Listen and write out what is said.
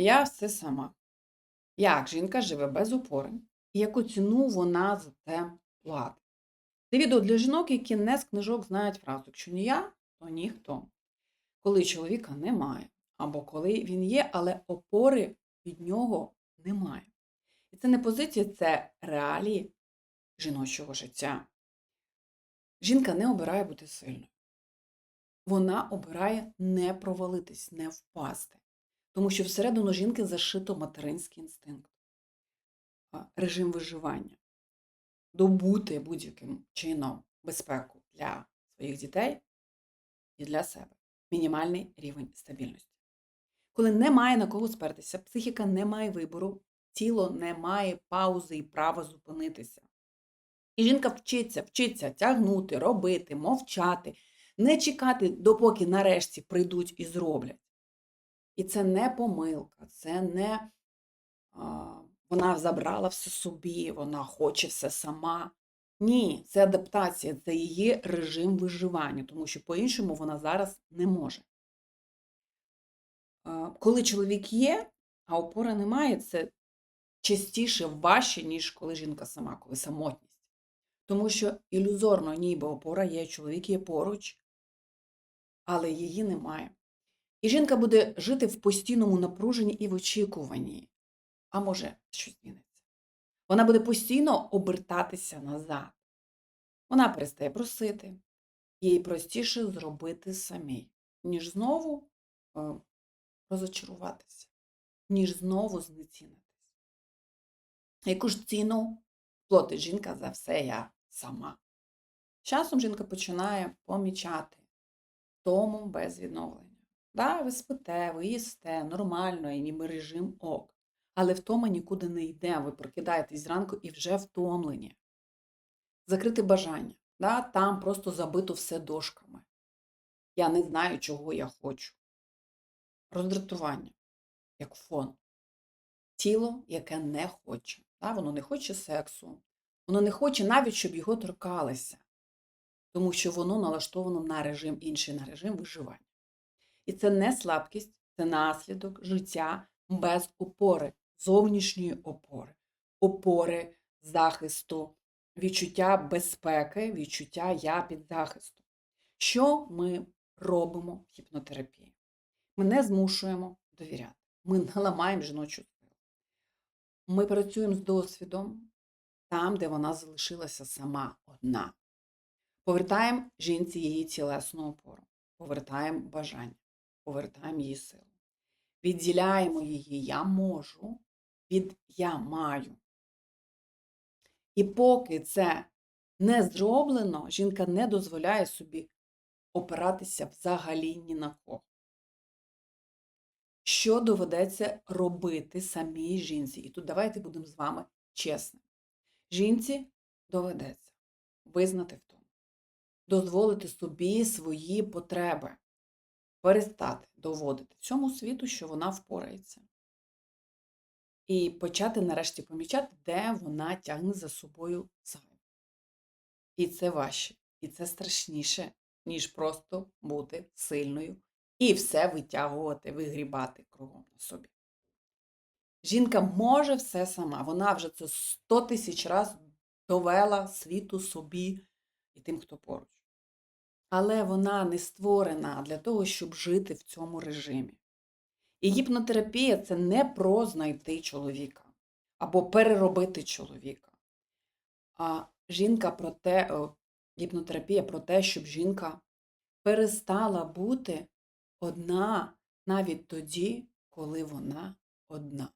Я все сама. Як жінка живе без опори, і яку ціну вона за це платить? Це відео для жінок, які не з книжок знають фразу якщо не я, то ніхто. Коли чоловіка немає, або коли він є, але опори від нього немає. І це не позиція, це реалії жіночого життя. Жінка не обирає бути сильною. Вона обирає не провалитись, не впасти. Тому що всередину жінки зашито материнський інстинкт, режим виживання, добути будь-яким чином безпеку для своїх дітей і для себе. Мінімальний рівень стабільності. Коли немає на кого спертися, психіка не має вибору, тіло не має паузи і права зупинитися. І жінка вчиться, вчиться тягнути, робити, мовчати, не чекати, допоки нарешті прийдуть і зроблять. І це не помилка, це не а, вона забрала все собі, вона хоче все сама. Ні, це адаптація, це її режим виживання, тому що по-іншому вона зараз не може. Коли чоловік є, а опори немає, це частіше важче, ніж коли жінка сама, коли самотність. Тому що ілюзорно, ніби опора є, чоловік є поруч, але її немає. І жінка буде жити в постійному напруженні і в очікуванні. А може, щось зміниться. Вона буде постійно обертатися назад. Вона перестає просити, їй простіше зробити самій, ніж знову е, розочаруватися, ніж знову знецінитись. Яку ж ціну платить жінка за все я сама? Часом жінка починає помічати тому без відновлення. Да, ви спите, ви їсте, нормально, і ніби режим ок. Але втома нікуди не йде. Ви прокидаєтесь зранку і вже втомлені. Закрити бажання. Да, там просто забито все дошками. Я не знаю, чого я хочу. Роздратування, як фон. Тіло, яке не хоче. Да, воно не хоче сексу. Воно не хоче навіть, щоб його торкалися. Тому що воно налаштовано на режим інший, на режим виживання. І це не слабкість, це наслідок життя без опори, зовнішньої опори, опори захисту, відчуття безпеки, відчуття я під захистом. Що ми робимо в гіпнотерапії? Ми не змушуємо довіряти. Ми не ламаємо жіночу силу. Ми працюємо з досвідом там, де вона залишилася сама одна. Повертаємо жінці її тілесну опору, повертаємо бажання повертаємо її силу. Відділяємо її я можу від я маю. І поки це не зроблено, жінка не дозволяє собі опиратися взагалі ні на кого. Що доведеться робити самій жінці? І тут давайте будемо з вами чесними. Жінці доведеться визнати в тому, дозволити собі свої потреби перестати доводити цьому світу, що вона впорається. І почати нарешті помічати, де вона тягне за собою зайве. І це важче, і це страшніше, ніж просто бути сильною і все витягувати, вигрібати кругом на собі. Жінка може все сама. Вона вже це 100 тисяч разів довела світу собі і тим, хто поруч але вона не створена для того, щоб жити в цьому режимі. І гіпнотерапія це не про знайти чоловіка або переробити чоловіка. А жінка про те, гіпнотерапія про те, щоб жінка перестала бути одна навіть тоді, коли вона одна.